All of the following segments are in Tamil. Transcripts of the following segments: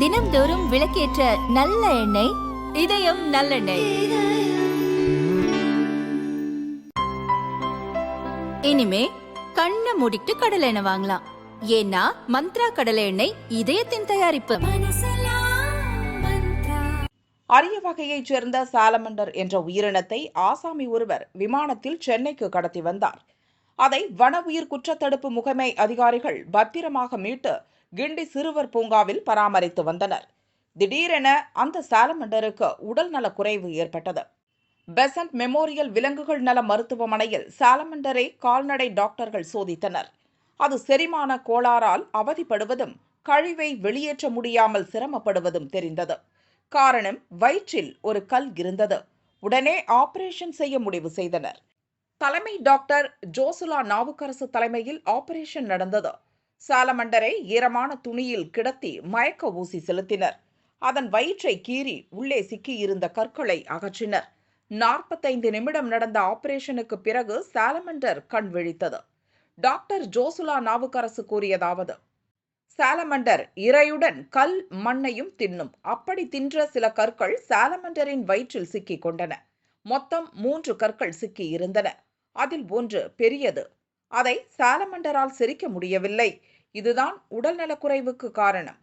தினம்தோறும் விளக்கேற்ற நல்ல எண்ணெய் இதயம் நல்லெண்ணெய். இனிமே கண்ணை மூடிட்டு கடலை எண்ணெய் வாங்கலாம். ஏன்னா மந்த்ரா கடலை எண்ணெய் இதயத்தின் தயாரிப்பு. அரிய வகையைச் சேர்ந்த சாலமண்டர் என்ற உயிரினத்தை ஆசாமி ஒருவர் விமானத்தில் சென்னைக்கு கடத்தி வந்தார். அதை வன உயிர் குற்றத்தடுப்பு முகமை அதிகாரிகள் பத்திரமாக மீட்டு கிண்டி சிறுவர் பூங்காவில் பராமரித்து வந்தனர். திடீரென அந்த சாலமண்டருக்கு உடல் நலக் குறைவு ஏற்பட்டது. பெசன்ட் மெமோரியல் விலங்குகள் நல மருத்துவமனையில் சாலமண்டரை கால்நடை டாக்டர்கள் சோதித்தனர். அது செரிமான கோளாறால் அவதிப்படுவதும் கழிவை வெளியேற்ற முடியாமல் சிரமப்படுவதும் தெரிந்தது. காரணம் வயிற்றில் ஒரு கல் இருந்தது. உடனே ஆபரேஷன் செய்ய முடிவு செய்தனர். தலைமை டாக்டர் ஜோசுலா நாவுக்கரசு தலைமையில் ஆபரேஷன் நடந்தது. சாலமண்டரை ஈரமான துணியில் கிடத்தி மயக்க ஊசி செலுத்தினர். அதன் வயிற்றை கீறி உள்ளே சிக்கியிருந்த கற்களை அகற்றினர். நாற்பத்தைந்து நிமிடம் நடந்த ஆபரேஷனுக்கு பிறகு சாலமண்டர் கண் விழித்தது. டாக்டர் ஜோசுலா நாவுக்கரசு கூறியதாவது சாலமண்டர் இரையுடன் கல் மண்ணையும் தின்னும். அப்படி தின்ற சில கற்கள் சாலமண்டரின் வயிற்றில் சிக்கிக் கொண்டன. மொத்தம் மூன்று கற்கள் சிக்கி இருந்தன. அதில் ஒன்று பெரியது. அதை சாலமண்டரால் செரிக்க முடியவில்லை. இதுதான் உடல்நலக்குறைவுக்கு காரணம்.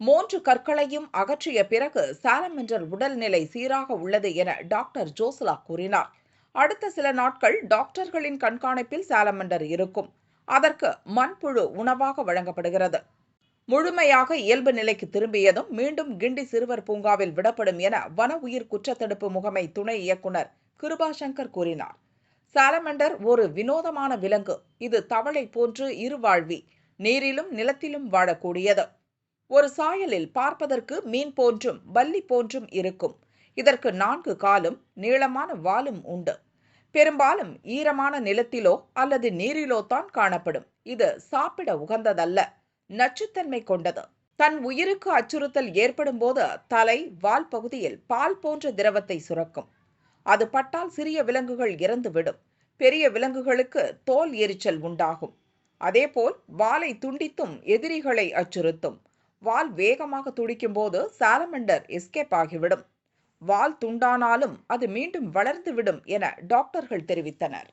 மூன்று கற்களையும் அகற்றிய பிறகு சாலமண்டர் உடல்நிலை சீராக உள்ளது என டாக்டர் ஜோசலா கூறினார். அடுத்த சில நாட்கள் டாக்டர்களின் கண்காணிப்பில் சாலமண்டர் இருக்கும். அதற்கு மண்புழு உணவாக வழங்கப்படுகிறது. முழுமையாக இயல்பு நிலைக்கு திரும்பியதும் மீண்டும் கிண்டி சிறுவர் பூங்காவில் விடப்படும் என வன உயிர் குற்றத்தடுப்பு முகமை துணை இயக்குனர் கிருபாசங்கர் கூறினார். சாலமண்டர் ஒரு வினோதமான விலங்கு. இது தவளை போன்று இருவாழ்வி நீரிலும் நிலத்திலும் வாழக்கூடியது. ஒரு சாயலில் பார்ப்பதற்கு மீன் போன்றும் பல்லி போன்றும் இருக்கும். இதற்கு நான்கு காலும் நீளமான வாலும் உண்டு. பெரும்பாலும் ஈரமான நிலத்திலோ அல்லது நீரிலோ தான் காணப்படும். இது சாப்பிட உகந்ததல்ல. நச்சுத்தன்மை கொண்டது. தன் உயிருக்கு அச்சுறுத்தல் ஏற்படும் போது தலை வால் பகுதியில் பால் போன்ற திரவத்தை சுரக்கும். அது பட்டால் சிறிய விலங்குகள் இறந்துவிடும். பெரிய விலங்குகளுக்கு தோல் எரிச்சல் உண்டாகும். அதேபோல் வாலை துண்டித்தும் எதிரிகளை அச்சுறுத்தும். வால் வேகமாக துடிக்கும் போது சாலமண்டர் எஸ்கேப் ஆகிவிடும். வால் துண்டானாலும் அது மீண்டும் வளர்ந்துவிடும் என டாக்டர்கள் தெரிவித்தனர்.